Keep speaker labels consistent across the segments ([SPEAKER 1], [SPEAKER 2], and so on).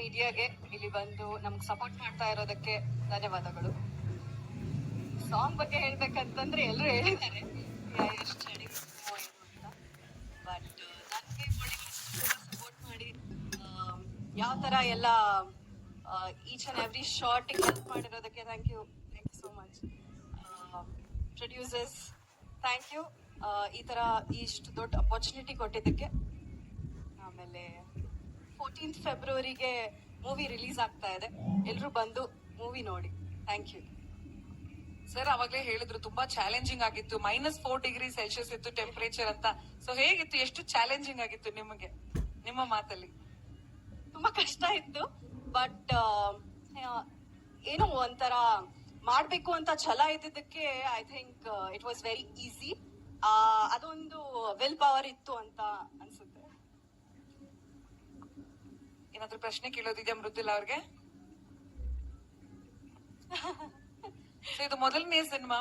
[SPEAKER 1] ಮೀಡಿಯಾಗೆ ಇಲ್ಲಿ ಬಂದು ನಮ್ಗೆ ಸಪೋರ್ಟ್ ಮಾಡ್ತಾ ಇರೋದಕ್ಕೆ ಧನ್ಯವಾದಗಳು. ಸಾಂಗ್ ಬಗ್ಗೆ ಹೇಳ್ಬೇಕಂತಂದ್ರೆ ಎಲ್ಲರೂ ಹೇಳಿದ್ದಾರೆ. ಎಷ್ಟು ಬಟ್ ನನಗೆ ಸಪೋರ್ಟ್ ಮಾಡಿ ಯಾವ ತರ ಎಲ್ಲ each and every short help ಮಾಡಿರೋದಕ್ಕೆ thank you thank you so much producers thank you ಈ ತರ ಇಷ್ಟು ದೊಡ್ಡ ಅಪರ್ಚುನಿಟಿ ಕೊಟ್ಟಿದ್ದಕ್ಕೆ. ಆಮೇಲೆ ಫೋರ್ಟೀನ್ತ್ ಫೆಬ್ರವರಿಗೆ ಮೂವಿ ರಿಲೀಸ್ ಆಗ್ತಾ ಇದೆ. ಎಲ್ಲರೂ ಬಂದು ಮೂವಿ ನೋಡಿ. ಥ್ಯಾಂಕ್ ಯು
[SPEAKER 2] ಸರ್ ಅವಾಗಲೇ ಹೇಳಿದ್ರು ತುಂಬಾ ಚಾಲೆಂಜಿಂಗ್ ಆಗಿತ್ತು. ಮೈನಸ್ ಫೋರ್ ಡಿಗ್ರಿ ಸೆಲ್ಸಿಯಸ್ ಇತ್ತು ಟೆಂಪರೇಚರ್ ಅಂತ. ಸೊ ಹೇಗಿತ್ತು? ಎಷ್ಟು ಚಾಲೆಂಜಿಂಗ್ ಆಗಿತ್ತು ನಿಮಗೆ? ನಿಮ್ಮ ಮಾತಲ್ಲಿ?
[SPEAKER 1] ತುಂಬಾ ಕಷ್ಟ ಇತ್ತು. ಬಟ್ ಏನೋ ಒಂಥರ ಮಾಡ್ಬೇಕು ಅಂತ ಛಲ ಇದ್ದಿದ್ದಕ್ಕೆ I think it was very easy ಅದೊಂದು ವಿಲ್ ಪವರ್ ಇತ್ತು ಅಂತ ಅನ್ಸುತ್ತೆ
[SPEAKER 2] ಏನಾದ್ರು ಪ್ರಶ್ನೆ ಕೇಳೋದಿದ್ಯಾ ಮೃದುಲ್ ಅವ್ರಿಗೆ? ಇದು ಮೊದಲನೇ cinema.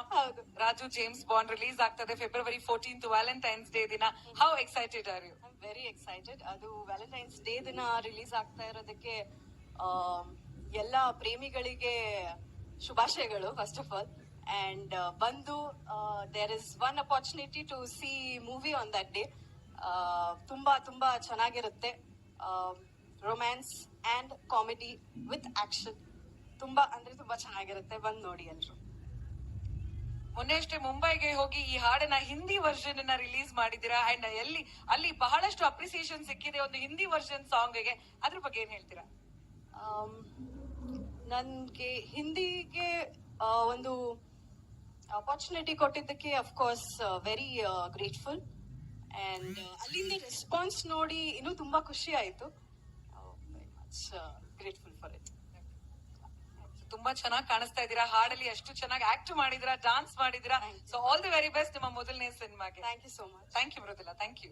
[SPEAKER 2] Raju James Bond release ಆಗ್ತದೆ ಫೆಬ್ರವರಿ ಫೋರ್ಟೀನ್ ವ್ಯಾಲೆಂಟೈನ್ಸ್ ಡೇ ದಿನ. How excited are you
[SPEAKER 1] very excited ಅದು ವ್ಯಾಲೆಂಟೈನ್ಸ್ ಡೇ ದಿನ ರಿಲೀಸ್ ಆಗ್ತಾ ಇರೋದಕ್ಕೆ ಎಲ್ಲ ಪ್ರೇಮಿಗಳಿಗೆ ಶುಭಾಶಯಗಳು ಫಸ್ಟ್ ಆಫ್ ಆಲ್ ಅಂಡ್ ಬಂದು there is one opportunity to see movie on that day ತುಂಬಾ ತುಂಬಾ ಚೆನ್ನಾಗಿರುತ್ತೆ. Romance and comedy with action ತುಂಬಾ ಅಂದ್ರೆ ತುಂಬಾ ಚೆನ್ನಾಗಿರುತ್ತೆ. ಬಂದ್ ನೋಡಿ ಎಲ್ರು.
[SPEAKER 2] ಮೊನ್ನೆ ಅಷ್ಟೇ ಮುಂಬೈಗೆ ಹೋಗಿ ಈ ಹಾಡನ್ನ ಹಿಂದಿ ವರ್ಷನ್ ಅನ್ನ ರಿಲೀಸ್ ಮಾಡಿದೀರಾ ಅಂಡ್ ಎಲ್ಲಿ ಅಲ್ಲಿ ಬಹಳಷ್ಟು ಅಪ್ರಿಸಿಯೇಷನ್ ಸಿಕ್ಕಿದೆ ಒಂದು ಹಿಂದಿ ವರ್ಷನ್ ಸಾಂಗ್ಗೆ. ಅದ್ರ ಬಗ್ಗೆ ಏನ್ ಹೇಳ್ತೀರಾ?
[SPEAKER 1] ನನ್ಗೆ ಹಿಂದಿಗೆ ಒಂದು ಅಪಾರ್ಚುನಿಟಿ ಕೊಟ್ಟಿದ್ದಕ್ಕೆ of course very grateful and ಅಲ್ಲಿಂದ ರೆಸ್ಪಾನ್ಸ್ ನೋಡಿ ಇನ್ನೂ ತುಂಬಾ ಖುಷಿ ಆಯ್ತು. ಮಚ್ ಗ್ರೇಟ್ಫುಲ್ ಫಾರ್ ಇಟ್
[SPEAKER 2] ತುಂಬಾ ಚೆನ್ನಾಗಿ ಕಾಣಿಸ್ತಾ ಇದ್ದೀರಾ. ಹಾಡಲ್ಲಿ ಅಷ್ಟು ಚೆನ್ನಾಗಿ ಆಕ್ಟ್ ಮಾಡಿದಿರಾ dance ಮಾಡಿದಿರಾ. So all the very best ನಿಮ್ಮ ಮೊದಲನೇ ಸಿನಿಮಾಗೆ.
[SPEAKER 1] Thank you so much
[SPEAKER 2] thank you Mridula. Thank you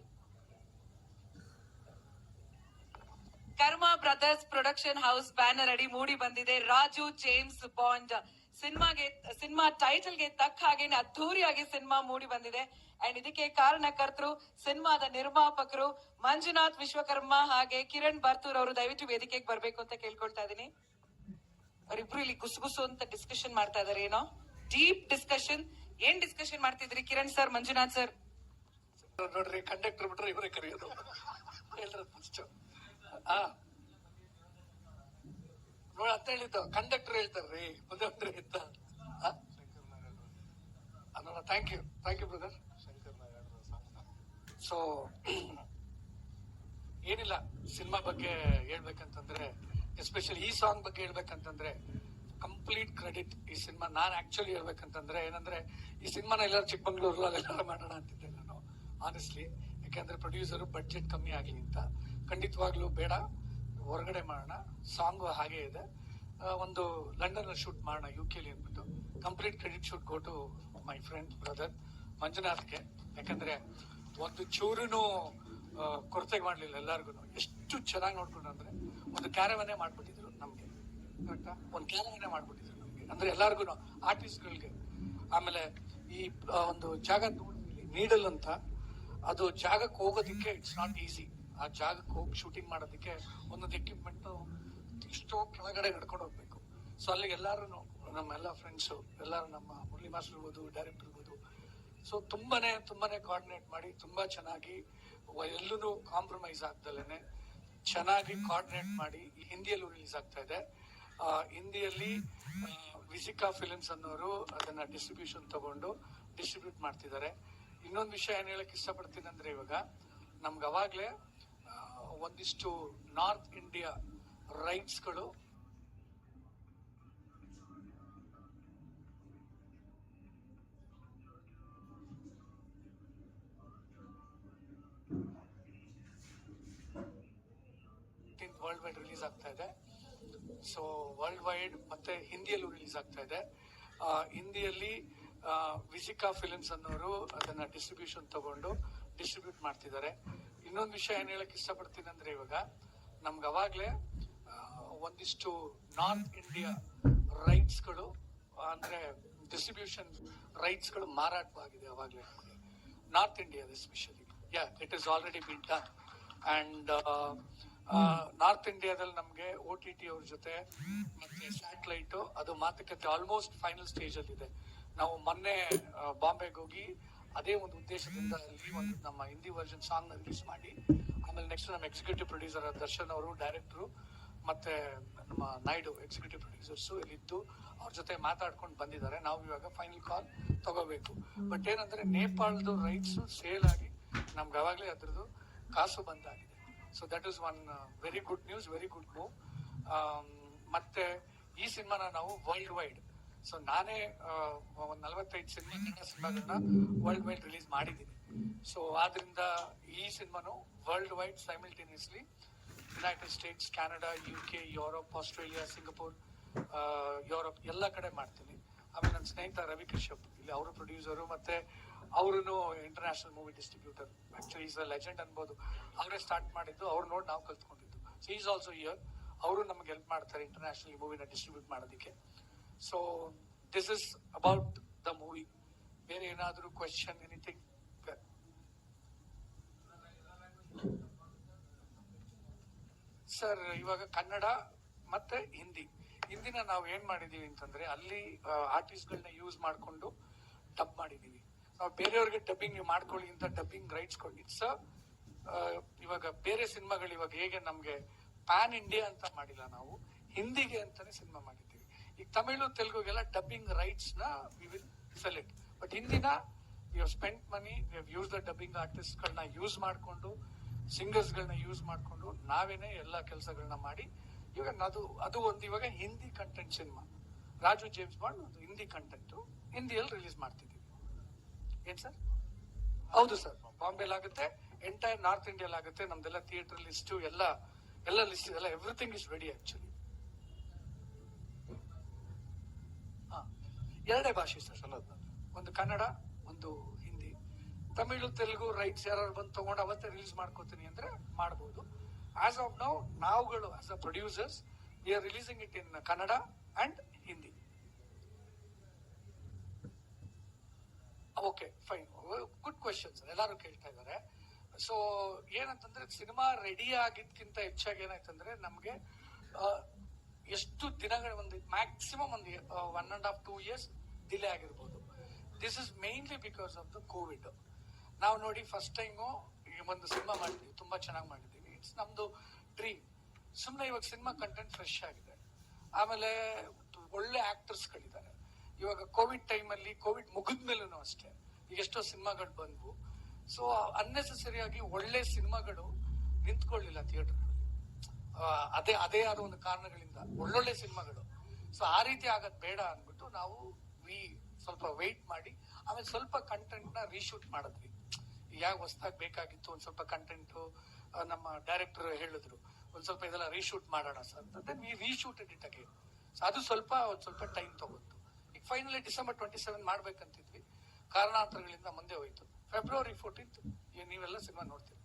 [SPEAKER 2] Karma brothers production house banner ಅಡಿ ಮೂಡಿ ಬಂದಿದೆ. ರಾಜು ಜೇಮ್ಸ್ ಬಾಂಡ್ ಸಿನಿಮಾಗೆ, ಸಿನಿಮಾ ಟೈಟಲ್ಗೆ ತಕ್ಕ ಹಾಗೆ ಅದ್ಧೂರಿಯಾಗಿ ಸಿನಿಮಾ ಮೂಡಿ ಬಂದಿದೆ. ಅಂಡ್ ಇದಕ್ಕೆ ಕಾರಣಕರ್ತರು, ಸಿನಿಮಾದ ನಿರ್ಮಾಪಕರು ಮಂಜುನಾಥ್ ವಿಶ್ವಕರ್ಮ ಹಾಗೆ ಕಿರಣ್ ಬರ್ತೂರ್ ಅವರು ದಯವಿಟ್ಟು ವೇದಿಕೆಗೆ ಬರ್ಬೇಕು ಅಂತ ಕೇಳ್ಕೊಳ್ತಾ ಇದೀನಿ ಅವರಿಬ್ರು ಇಲ್ಲಿ ಗುಸುಗುಸು ಅಂತ ಡಿಸ್ಕಷನ್ ಮಾಡ್ತಾ ಇದಾರೆ, ಏನೋ? ಡೀಪ್ ಡಿಸ್ಕಷನ್ ಏನ್ ಡಿಸ್ಕಷನ್ ಮಾಡ್ತಿದ್ರಿ ಕಿರಣ್ ಸರ್ ಮಂಜುನಾಥ್ ಸರ್
[SPEAKER 3] ನೋಡ್ರಿ ಕಂಡಕ್ಟರ್ ಬಿಟ್ರೆ ಇವರೇ ಕರೆಯೋದು. ನೋಡ ಅಂತ ಹೇಳಿದ್ದು ಕಂಡಕ್ಟರ್ ಹೇಳ್ತಾರ್ರಿ ಮುಂದೆ ಇದ್ದ ಅನ್ನೋಣ thank you thank you brother so ಏನಿಲ್ಲ ಸಿನಿಮಾ ಬಗ್ಗೆ ಹೇಳ್ಬೇಕಂತಂದ್ರೆ ಎಸ್ಪೆಷಲಿ ಈ ಸಾಂಗ್ ಬಗ್ಗೆ ಹೇಳ್ಬೇಕಂತಂದ್ರೆ ಕಂಪ್ಲೀಟ್ ಕ್ರೆಡಿಟ್ ಈ ಸಿನಿಮಾ ನಾನು ಆಕ್ಚುಲಿ ಹೇಳ್ಬೇಕಂತಂದ್ರೆ ಏನಂದ್ರೆ, ಈ ಸಿನಿಮಾನ ಎಲ್ಲರೂ ಚಿಕ್ಕಮಂಗ್ಳೂರು ಅಲ್ಲೆಲ್ಲ ಮಾಡೋಣ ಅಂತಿದ್ದೆ ನಾನು. ಆನೆಸ್ಟ್ಲಿ ಯಾಕಂದ್ರೆ ಪ್ರೊಡ್ಯೂಸರು ಬಡ್ಜೆಟ್ ಕಮ್ಮಿ ಆಗಲಿ ಅಂತ. ಖಂಡಿತವಾಗ್ಲೂ ಬೇಡ. ಹೊರಗಡೆ ಮಾಡೋಣ. ಸಾಂಗ್ ಹಾಗೆ ಇದೆ. ಒಂದು ಲಂಡನ್ ಶೂಟ್ ಮಾಡೋಣ ಯು ಕೆಲಿ ಅಂದ್ಬಿಟ್ಟು. ಕಂಪ್ಲೀಟ್ ಕ್ರೆಡಿಟ್ ಶೂಟ್ ಕೊಟ್ಟು ಮೈ ಫ್ರೆಂಡ್ ಬ್ರದರ್ ಮಂಜುನಾಥ್ಗೆ. ಯಾಕಂದ್ರೆ ಒಂದು ಚೂರುನು ಕೊರತೆಗೆ ಮಾಡಲಿಲ್ಲ ಎಲ್ಲಾರ್ಗು ಎಷ್ಟು ಚೆನ್ನಾಗಿ ನೋಡ್ಕೊಂಡು ಅಂದ್ರೆ ಒಂದು ಕ್ಯಾರವನ್ನೇ ಮಾಡ್ಬಿಟ್ಟಿದ್ರು ನಮ್ಗೆ. ಒಂದು ಕ್ಯಾರವನ್ನೇ ಮಾಡ್ಬಿಟ್ಟಿದ್ರು ನಮ್ಗೆ. ಅಂದ್ರೆ ಎಲ್ಲಾರ್ಗು ಆರ್ಟಿಸ್ಟ್ಗಳಿಗೆ. ಆಮೇಲೆ ಈ ಒಂದು ಜಾಗ ನೀಡಲ್ ಅಂತ. ಅದು ಜಾಗಕ್ಕೆ ಹೋಗೋದಿಕ್ಕೆ ಇಟ್ಸ್ ನಾಟ್ ಈಸಿ ಆ ಜಾಗಕ್ಕೆ ಹೋಗಿ ಶೂಟಿಂಗ್ ಮಾಡೋದಕ್ಕೆ ಒಂದೊಂದು ಎಕ್ವಿಪ್ಮೆಂಟ್ ಎಷ್ಟೋ ಕೆಳಗಡೆ ನಡ್ಕೊಂಡು ಹೋಗ್ಬೇಕು. ಸೊ ಅಲ್ಲಿ ನಮ್ಮ ನಮ್ಮೆಲ್ಲ ಫ್ರೆಂಡ್ಸು ಎಲ್ಲರೂ ನಮ್ಮ ಮುರಳಿ ಮಾಸ್ಟರ್ ಇರ್ಬೋದು ಡೈರೆಕ್ಟರ್ ಇರ್ಬೋದು. ಸೊ ತುಂಬಾನೇ ತುಂಬಾನೇ ಕೋಆರ್ಡಿನೇಟ್ ಮಾಡಿ, ತುಂಬಾ ಚೆನ್ನಾಗಿ ಎಲ್ಲೂ ಕಾಂಪ್ರಮೈಸ್ ಆಗ್ದಲೇನೆ ಚೆನ್ನಾಗಿ ಕೋಆರ್ಡಿನೇಟ್ ಮಾಡಿ ಹಿಂದಿಯಲ್ಲೂ ರಿಲೀಸ್ ಆಗ್ತಾ ಇದೆ. ಹಿಂದಿಯಲ್ಲಿ ವಿಸಿಕಾ ಫಿಲಿಮ್ಸ್ ಅನ್ನೋರು ಅದನ್ನ ಡಿಸ್ಟ್ರಿಬ್ಯೂಷನ್ ತಗೊಂಡು ಡಿಸ್ಟ್ರಿಬ್ಯೂಟ್ ಮಾಡ್ತಿದ್ದಾರೆ. ಇನ್ನೊಂದು ವಿಷಯ ಏನ್ ಹೇಳಕ್ ಇಷ್ಟಪಡ್ತೀನಿ ಅಂದ್ರೆ ಇವಾಗ, ನಮ್ಗೆ ಅವಾಗ್ಲೇ ಒಂದಿಷ್ಟು ನಾರ್ತ್ ಇಂಡಿಯಾ ರೈಟ್ಸ್ಗಳು. ವರ್ಲ್ಡ್ ವೈಡ್ ರಿಲೀಸ್ ಆಗ್ತಾ ಇದೆ. ಸೊ ವರ್ಲ್ಡ್ ವೈಡ್ ಮತ್ತೆ ಹಿಂದಿಯಲ್ಲೂ ರಿಲೀಸ್ ಆಗ್ತಾ ಇದೆ. ಹಿಂದಿಯಲ್ಲಿ ವಿಜಿಕಾ ಫಿಲಿಮ್ಸ್ ಅನ್ನೋರು ಅದನ್ನ ಡಿಸ್ಟ್ರಿಬ್ಯೂಷನ್ ತಗೊಂಡು ಡಿಸ್ಟ್ರಿಬ್ಯೂಟ್ ಮಾಡ್ತಿದ್ದಾರೆ. ಇನ್ನೊಂದು ವಿಷಯ ಏನ್ ಹೇಳಕ್ ಇಷ್ಟಪಡ್ತೀನಿ ಅಂದ್ರೆ ಇವಾಗ ನಮ್ಗೆ ಅವಾಗ್ಲೇ ಒಂದಿಷ್ಟು ನಾನ್ ಇಂಡಿಯಾ ರೈಟ್ಸ್ಗಳು ಅಂದ್ರೆ ಡಿಸ್ಟ್ರಿಬ್ಯೂಷನ್ ರೈಟ್ಸ್ಗಳು ಮಾರಾಟವಾಗಿದೆ ಅವಾಗ್ಲೇ. ನಾರ್ತ್ ಇಂಡಿಯಾದ especially ya it is already been done and north ಇಂಡಿಯಾದಲ್ಲಿ ನಮ್ಗೆ ಓ ಟಿ ಟಿ ಅವ್ರ ಜೊತೆ ಮತ್ತೆ ಸ್ಯಾಟಲೈಟ್ ಅದು ಮಾತುಕತೆ ಆಲ್ಮೋಸ್ಟ್ ಫೈನಲ್ ಸ್ಟೇಜ್ ಅಲ್ಲಿ ಇದೆ. ನಾವು ಮೊನ್ನೆ ಬಾಂಬೆಗೆ ಹೋಗಿ ಅದೇ ಒಂದು ಉದ್ದೇಶದಿಂದ ಈ ಒಂದು ನಮ್ಮ ಹಿಂದಿ ವರ್ಷನ್ ಸಾಂಗ್ ರಿಲೀಸ್ ಮಾಡಿ, ಆಮೇಲೆ ನೆಕ್ಸ್ಟ್ ನಮ್ಮ ಎಕ್ಸಿಕ್ಯೂಟಿವ್ ಪ್ರೊಡ್ಯೂಸರ್ ದರ್ಶನ್ ಅವರು ಡೈರೆಕ್ಟ್ರು ಮತ್ತೆ ನಮ್ಮ ನಾಯ್ಡು ಎಕ್ಸಿಕ್ಯೂಟಿವ್ ಪ್ರೊಡ್ಯೂಸರ್ಸು ಇಲ್ಲಿದ್ದು ಅವ್ರ ಜೊತೆ ಮಾತಾಡ್ಕೊಂಡು ಬಂದಿದ್ದಾರೆ. ನಾವು ಇವಾಗ ಫೈನಲ್ ಕಾಲ್ ತಗೋಬೇಕು. ಬಟ್ ಏನಂದ್ರೆ ನೇಪಾಳದ ರೈಟ್ಸ್ ಸೇಲ್ ಆಗಿ ನಮ್ಗೆ ಅವಾಗಲೇ ಅದ್ರದ್ದು ಕಾಸು ಬಂದಾಗಿದೆ. So that is one very good news very good move ಮತ್ತೆ ಈ ಸಿನಿಮಾನ ನಾವು ವರ್ಲ್ಡ್ ವೈಡ್ ಸೊ ನಾನೇ ಒಂದು ನಲವತ್ತೈದು ಸಿನಿಮಾ ಕನ್ನಡ ಸಿನಿಮಾಗಳನ್ನ ವರ್ಲ್ಡ್ ವೈಡ್ ರಿಲೀಸ್ ಮಾಡಿದ್ದೀನಿ. ಸೊ ಆದ್ರಿಂದ ಈ ಸಿನಿಮಾನು world wide simultaneously United States Canada U K Europe Australia Singapore Europe ಎಲ್ಲ ಕಡೆ ಮಾಡ್ತೀನಿ. ಆಮೇಲೆ ನನ್ನ ಸ್ನೇಹಿತ ರವಿ ಕಶ್ಯಪ್, ಇಲ್ಲಿ ಅವರು ಪ್ರೊಡ್ಯೂಸರು ಮತ್ತೆ ಅವರು international movie distributor actually is a legend ಅನ್ಬೋದು. ಅವರೇ ಸ್ಟಾರ್ಟ್ ಮಾಡಿದ್ದು, ಅವ್ರು ನೋಡಿ ನಾವು ಕಲ್ತ್ಕೊಂಡಿದ್ದು. ಸೊ ಈಸ್ ಆಲ್ಸೋ ಇಯರ್ ಅವರು ನಮ್ಗೆ ಹೆಲ್ಪ್ ಮಾಡ್ತಾರೆ ಇಂಟರ್ನ್ಯಾಷನಲ್ ಮೂವಿನ ಡಿಸ್ಟ್ರಿಬ್ಯೂಟ್ ಮಾಡೋದಕ್ಕೆ. So this is about the movie ಬೇರೆ ಏನಾದರೂ ಕ್ವೆಶನ್ ಎನಿಥಿಂಗ್ ಸರ್ ಇವಾಗ ಕನ್ನಡ ಮತ್ತೆ ಹಿಂದಿ ಹಿಂದಿನ ನಾವು ಏನ್ ಮಾಡಿದೀವಿ ಅಂತಂದ್ರೆ, ಅಲ್ಲಿ ಆರ್ಟಿಸ್ಟ್ಗಳನ್ನ ಯೂಸ್ ಮಾಡ್ಕೊಂಡು ಡಬ್ ಮಾಡಿದೀವಿ. ನಾವು ಬೇರೆಯವ್ರಿಗೆ ಡಬ್ಬಿಂಗ್ ನೀವು ಮಾಡ್ಕೊಳ್ಳಿ ಅಂತ ಡಬ್ಬಿಂಗ್ ರೈಟ್ಸ್ ಸರ್ ಇವಾಗ ಬೇರೆ ಸಿನಿಮಾಗಳು ಇವಾಗ ಹೇಗೆ ನಮ್ಗೆ ಪ್ಯಾನ್ ಇಂಡಿಯಾ ಅಂತ ಮಾಡಿಲ್ಲ ನಾವು, ಹಿಂದಿಗೆ ಅಂತಾನೆ ಸಿನಿಮಾ ಮಾಡಿದ್ದೀವಿ ಈಗ ತಮಿಳು ತೆಲುಗುಗೆಲ್ಲ ಡಬ್ಬಿಂಗ್ ರೈಟ್ಸ್ನ ವಿ ವಿಲ್ ಸೆಲೆಕ್ಟ್ ಬಟ್ ಹಿಂದಿನ we have spent money we use the dubbing artist ಗಳನ್ನ ಯೂಸ್ ಮಾಡಿಕೊಂಡು ಸಿಂಗರ್ಸ್ ಗಳನ್ನ ಯೂಸ್ ಮಾಡಿಕೊಂಡು, ನಾವೇನೆ ಎಲ್ಲ ಕೆಲಸಗಳನ್ನ ಮಾಡಿ, ಇವಾಗ ಅದು ಅದು ಒಂದು ಇವಾಗ Hindi content cinema Raju James Bond ಒಂದು ಹಿಂದಿ ಕಂಟೆಂಟ್ ಹಿಂದಿಯಲ್ಲಿ ರಿಲೀಸ್ ಮಾಡ್ತಿದ್ದೀವಿ. ಏನ್ ಸರ್? ಹೌದು ಸರ್. ಬಾಂಬೆಲ್ ಆಗುತ್ತೆ ಎಂಟೈರ್ ನಾರ್ತ್ ಇಂಡಿಯಾಲ್ ಆಗುತ್ತೆ, ನಮ್ದೆಲ್ಲ ಥಿಯೇಟರ್ ಲಿಸ್ಟ್ ಎಲ್ಲ ಎಲ್ಲ ಲಿಸ್ಟ್ ಎಲ್ಲ ಎವ್ರಿಥಿಂಗ್ ಇಸ್ ರೆಡಿ ಆಕ್ಚುಲಿ ಹಾ ಎರಡೇ ಭಾಷೆ ಸರ್ ಒಂದು ಕನ್ನಡ, ಒಂದು ಹಿಂದಿ. ತಮಿಳು, ತೆಲುಗು ರೈಟ್ಸ್ ಯಾರು ಬಂದು ತಗೊಂಡು ಅವತ್ತೇ ರಿಲೀಸ್ ಮಾಡ್ಕೋತೀನಿ ಅಂದ್ರೆ ಮಾಡಬಹುದು ಆಸ್ ಆಫ್ ನೌ ನಾವುಗಳು as a producers we are releasing it in Kannada and Hindi. Okay fine good questions ಎಲ್ಲರೂ ಕೇಳ್ತಾ ಇದ್ದಾರೆ. ಸೊ ಏನಂತಂದ್ರೆ ಸಿನಿಮಾ ರೆಡಿ ಆಗಿದ್ಕಿಂತ ಹೆಚ್ಚಾಗಿ ಏನಾಯ್ತಂದ್ರೆ, ನಮ್ಗೆ ಎಷ್ಟು ದಿನಗಳ ಒಂದು ಮ್ಯಾಕ್ಸಿಮಮ್ ಒಂದು one and half two years delay ಆಗಿರ್ಬೋದು. This is mainly because of the covid ನಾವು ನೋಡಿ ಫಸ್ಟ್ ಟೈಮು ಒಂದು ಸಿನಿಮಾ ಮಾಡಿದ್ವಿ, ತುಂಬಾ ಚೆನ್ನಾಗಿ ಮಾಡಿದ್ದೀವಿ. ಇಟ್ಸ್ ನಮ್ದು ಡ್ರೀಮ್ ಸುಮ್ಮನೆ ಇವಾಗ ಸಿನಿಮಾ ಕಂಟೆಂಟ್ ಫ್ರೆಶ್ ಆಗಿದೆ. ಆಮೇಲೆ ಒಳ್ಳೆ ಆಕ್ಟರ್ಸ್ ಗಳಿದ್ದಾರೆ ಇವಾಗ ಕೋವಿಡ್ ಟೈಮಲ್ಲಿ ಕೋವಿಡ್ ಮುಗಿದ್ಮೇಲೂ ಅಷ್ಟೇ ಈಗ ಎಷ್ಟೋ ಸಿನಿಮಾಗಳು ಬಂದ್ವು. ಸೊ ಅನ್ನೆಸೆಸರಿ ಆಗಿ ಒಳ್ಳೆ ಸಿನಿಮಾಗಳು ನಿಂತ್ಕೊಳ್ಳಿಲ್ಲ ಥಿಯೇಟರ್ಗಳಲ್ಲಿ ಅದೇ ಅದೇ ಆದ ಒಂದು ಕಾರಣಗಳಿಂದ ಒಳ್ಳೊಳ್ಳೆ ಸಿನಿಮಾಗಳು. ಸೊ ಆ ರೀತಿ ಆಗದ್ ಬೇಡ ಅಂದ್ಬಿಟ್ಟು ನಾವು ವಿ ಸ್ವಲ್ಪ ವೆಯ್ಟ್ ಮಾಡಿ, ಆಮೇಲೆ ಸ್ವಲ್ಪ ಕಂಟೆಂಟ್ನ ರೀಶೂಟ್ ಮಾಡಿದ್ವಿ. ಯಾವ ಹೊಸ್ದಾಗಿ ಬೇಕಾಗಿತ್ತು ಒಂದ್ ಸ್ವಲ್ಪ ಕಂಟೆಂಟ್ ನಮ್ಮ ಡೈರೆಕ್ಟರ್ ಹೇಳಿದ್ರು, ಒಂದ್ ಸ್ವಲ್ಪ ಇದೆಲ್ಲ ರೀಶೂಟ್ ಮಾಡೋಣ ಸರ್ ಅಂತ we reshoot it again so ಅದು ಸ್ವಲ್ಪ, ಒಂದ್ ಸ್ವಲ್ಪ ಟೈಮ್ ತಗೊಂಡು. ಈಗ ಫೈನಲಿ ಡಿಸೆಂಬರ್ ಟ್ವೆಂಟಿ ಸೆವೆನ್ ಮಾಡ್ಬೇಕಂತಿದ್ವಿ. ಕಾರಣಾಂತರಗಳಿಂದ ಮುಂದೆ ಹೋಯ್ತು. ಫೆಬ್ರವರಿ ಫೋರ್ಟೀನ್ತ್ ನೀವೆಲ್ಲ ಸಿನಿಮಾ ನೋಡ್ತೀರಿ?